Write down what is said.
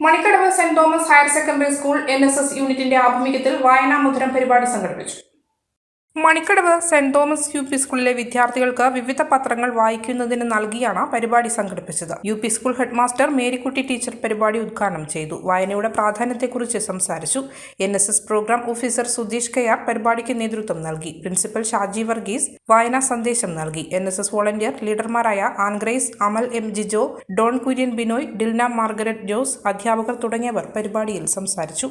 Manikkadavu saint Thomas higher secondary school N S S യൂണിറ്റിന്റെ ആഭിമുഖ്യത്തിൽ വായനാമുദ്രം പരിപാടി സംഘടിപ്പിച്ചു. Manikkadavu saint Thomas U P സ്കൂളിലെ വിദ്യാർത്ഥികൾക്ക് വിവിധ പത്രങ്ങൾ വായിക്കുന്നതിന് നൽകിയാണ് പരിപാടി സംഘടിപ്പിച്ചത്. U P school headmaster Marykutty teacher പരിപാടി ഉദ്ഘാടനം ചെയ്തു. വായനയുടെ പ്രാധാന്യത്തെക്കുറിച്ച് സംസാരിച്ചു. N S S programme officer Sudheesh K R പരിപാടിക്ക് നേതൃത്വം നൽകി. പ്രിൻസിപ്പൽ ഷാജി വർഗീസ് വായനാ സന്ദേശം നൽകി. N S S volunteer ലീഡർമാരായ Angrace Amal M Jijo Don Kurian Binoy Dilna Margaret Jose അധ്യാപകർ തുടങ്ങിയവർ പരിപാടിയിൽ സംസാരിച്ചു.